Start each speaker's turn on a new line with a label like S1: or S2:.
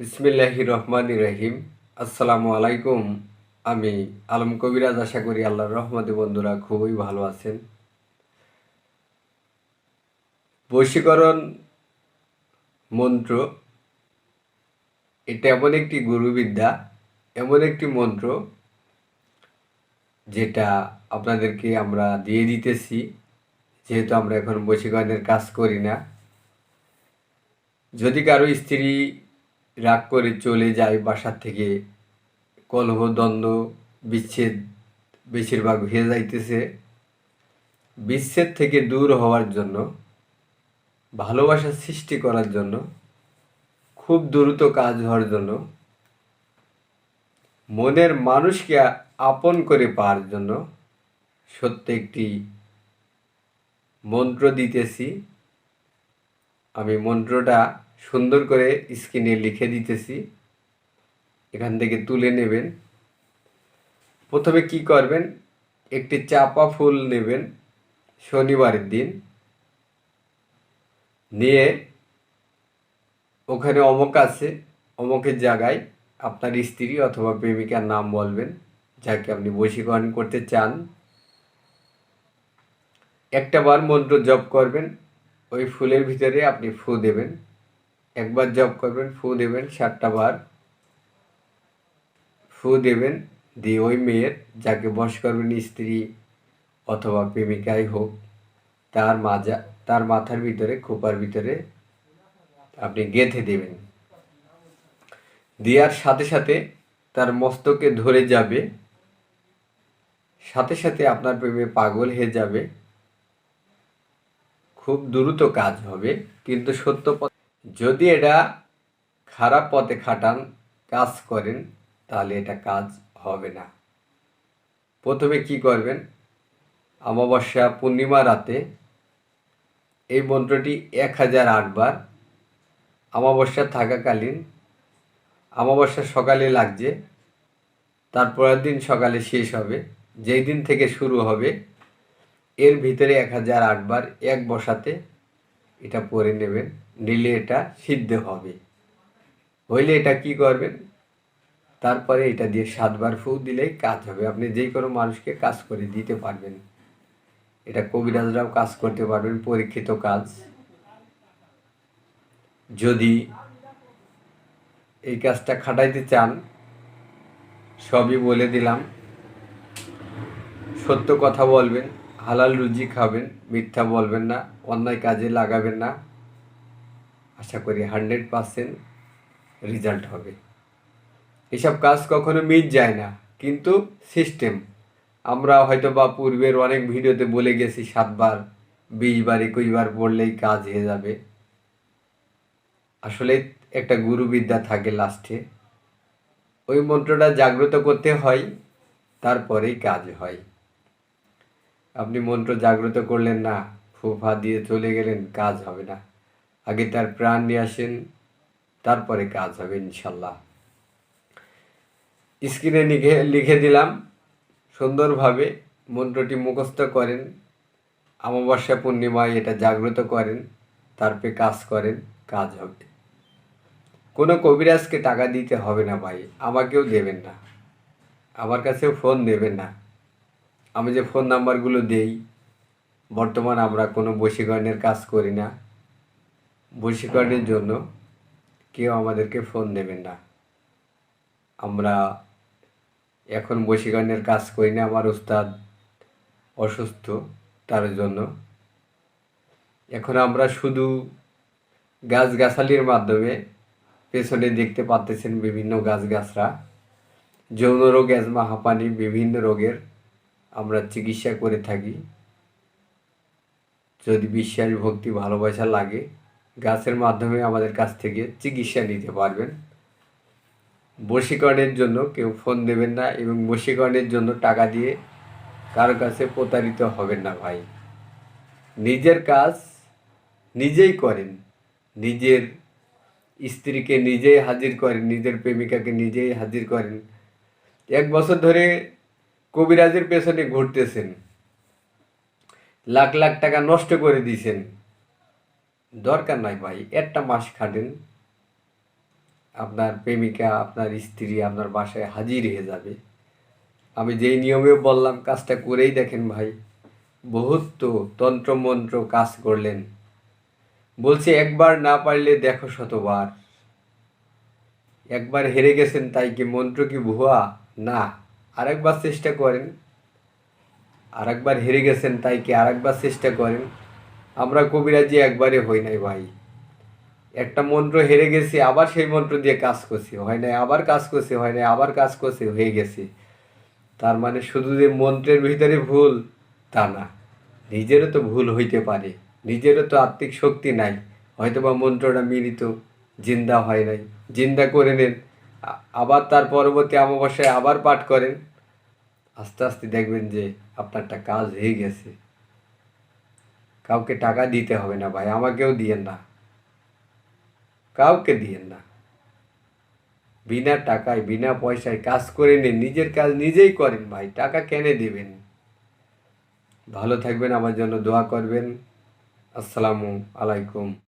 S1: বিসমিল্লাহি রহমান রহিম। আসসালামু আলাইকুম। আমি আলম কবিরাজ, আশা করি আল্লাহর রহমতে বন্ধুরা খুবই ভালো আছেন। বশীকরণ মন্ত্র, এটা এমন একটি গুরুবিদ্যা, এমন একটি মন্ত্র যেটা আপনাদেরকে আমরা দিয়ে দিতেছি, যেহেতু আমরা এখন বশীকরণের কাজ করি না। যদি কারও স্ত্রী রাগ করে চলে যায় বাসার থেকে। কলহ, দ্বন্দ্ব, বিচ্ছেদ বেশিরভাগ হয়ে যাইতেছে। বিচ্ছেদ থেকে দূর হওয়ার জন্য, ভালোবাসা সৃষ্টি করার জন্য, খুব দ্রুত কাজ হওয়ার জন্য, মনের মানুষকে আপন করে পাওয়ার জন্য সত্য একটি মন্ত্র দিতেছি। আমি মন্ত্রটা সুন্দর করে স্ক্রিনে লিখে দিতেছি। এখান থেকে তুলে নেবেন। প্রথমে কি করবেন? একটি চাপা ফুল নেবেন শনিবারের দিন। নিয়ে ওখানে অমক আছে। অমকের জায়গায় আপনার স্ত্রী অথবা প্রেমিকার নাম বলবেন, যাকে আপনি বশীকরণ করতে চান। একটা বার মন্ত্র জপ করবেন। ওই ফুলের ভিতরে আপনি ফু দেবেন। একবার জপ করবেন, ফু দেবেন, সাতটা বার। ফু দেবেন, দিয়ে ওই মেয়ের যাকে বস করবেন স্ত্রী অথবা প্রেমিকাই হোক, তার মাজা, তার মাথার ভিতরে, খোপার ভিতরে আপনি গেঁথে দেবেন। দেওয়ার সাথে সাথে তার মস্তকে ধরে যাবে। সাথে সাথে আপনার প্রেমে পাগল হয়ে যাবে। খুব দ্রুত কাজ হবে, কিন্তু সত্য যদি এটা খারাপ পথে খাটান, কাজ করেন, তাহলে এটা কাজ হবে না। প্রথমে কি করবেন? অমাবস্যা পূর্ণিমা রাতে এই মন্ত্রটি এক হাজার আটবার অমাবস্যা থাকাকালীন, অমাবস্যা সকালে লাগছে তারপরের দিন সকালে শেষ হবে, যেই দিন থেকে শুরু হবে, এর ভিতরে এক হাজার আটবার এক বসাতে এটা পরে নেবেন, নিলে এটা সিদ্ধ হবে। হইলে এটা কি করবেন? তারপরে এটা দিয়ে সাতবার ফু দিলেই কাজ হবে। আপনি যে কোনো মানুষকে কাজ করে দিতে পারবেন। এটা কবিরাজরাও কাজ করতে পারবেন, পরীক্ষিত কাজ। যদি এই কাজটা খাটাইতে চান, সবই বলে দিলাম। সত্য কথা বলবেন। হালাল রুজি খাবেন, মিথ্যা বলবেন না, অন্যায় কাজে লাগাবেন না। আশা করি হান্ড্রেড পারসেন্ট রেজাল্ট হবে। এসব কাজ কখনো মিট যায় না, কিন্তু সিস্টেম। আমরা হয়তো বা পূর্বের অনেক ভিডিওতে বলে গেছি, সাতবার বিশ বার একুশ বার পড়লেই কাজ হয়ে যাবে। আসলে একটা গুরুবিদ্যা থাকে লাস্টে। ওই মন্ত্রটা জাগ্রত করতে হয়, তারপরেই কাজ হয়। আপনি মন্ত্র জাগ্রত করলেন না, ফুফা দিয়ে চলে গেলেন, কাজ হবে না। আগে তার প্রাণ নিয়ে আসেন, তারপরে কাজ হবে ইনশাল্লাহ। স্ক্রিনে লিখে লিখে দিলাম, সুন্দরভাবে মন্ত্রটি মুখস্থ করেন, অমাবস্যা পূর্ণিমায় এটা জাগ্রত করেন, তারপরে কাজ করেন, কাজ হবে। কোনো কবিরাজকে টাকা দিতে হবে না ভাই, আমাকেও দেবেন না। আমার কাছেও ফোন দেবেন না। আমি যে ফোন নাম্বারগুলো দেই, বর্তমান আমরা কোনো বশীকরণের কাজ করি না। বশীকরণের জন্য কেউ আমাদেরকে ফোন দেবেন না। আমরা এখন বশীকরণের কাজ করি না, আমার উস্তাদ অসুস্থ, তার জন্য। এখন আমরা শুধু গাছগাছালির মাধ্যমে পেছনে দেখতে পাচ্তেছেন বিভিন্ন গাছগাছরা। যৌন রোগ অ্যাজমা হাঁপানি, বিভিন্ন রোগের আমরা চিকিৎসা করে থাকি। যদি বিশ্বাস ভক্তি ভালোবাসা লাগে, গাছের মাধ্যমে আমাদের কাছ থেকে চিকিৎসা নিতে পারবেন। বশীকরণের জন্য কেউ ফোন দেবেন না এবং বশীকরণের জন্য টাকা দিয়ে কারও কাছে প্রতারিত হবেন না ভাই। নিজের কাজ নিজেই করেন। নিজের স্ত্রীকে নিজেই হাজির করেন, নিজের প্রেমিকাকে নিজেই হাজির করেন। এক বছর ধরে কবিরাজের পেছনে ঘুরতেছেন। লাখ লাখ টাকা নষ্ট করে দিয়েছেন দরকার নাই ভাই, একটা মাস খাটেন। আপনার প্রেমিকা, আপনার স্ত্রী আপনার বাসায় হাজির হয়ে যাবে। আমি যেই নিয়মে বললাম, কাজটা করেই দেখেন ভাই, বহুত তো তন্ত্র মন্ত্র কাজ করলেন। বলছে, একবার না পারলে দেখো শতবার। একবার হেরে গেছেন তাই কি মন্ত্র কি ভুয়া? না। আরেকবার চেষ্টা করেন। আরেকবার হেরে গেছেন তাই কি আরেকবার চেষ্টা করেন? আমরা কবিরাজি একবারে হই নাই ভাই। একটা মন্ত্র হেরে গেছি, আবার সেই মন্ত্র দিয়ে কাজ করছি। হয় নাই, আবার কাজ করছি, হয় নাই, আবার কাজ করছি, হয়ে গেছি। তার মানে শুধু যে মন্ত্রের ভিতরে ভুল তা না, নিজেরও তো ভুল হইতে পারে, নিজেরও তো আত্মিক শক্তি নাই। হয়তো বা মন্ত্রটা মিলিত, জিন্দা হয় নাই। জিন্দা করে নেন আবার তার পরবর্তী অমাবস্যায় আবার পাঠ করেন। আস্তে আস্তে দেখবেন যে আপনারটা কাজ হয়ে গেছে। কাউকে টাকা দিতে হবে না ভাই, আমাকেও দিয়েন না। কাউকে দিয়েন না। বিনা টাকায়, বিনা পয়সায় কাজ করে নিন, নিজের কাজ নিজেই করেন ভাই, টাকা কেনে দিবেন? ভালো থাকবেন, আমার জন্য দোয়া করবেন। আসসালামু আলাইকুম।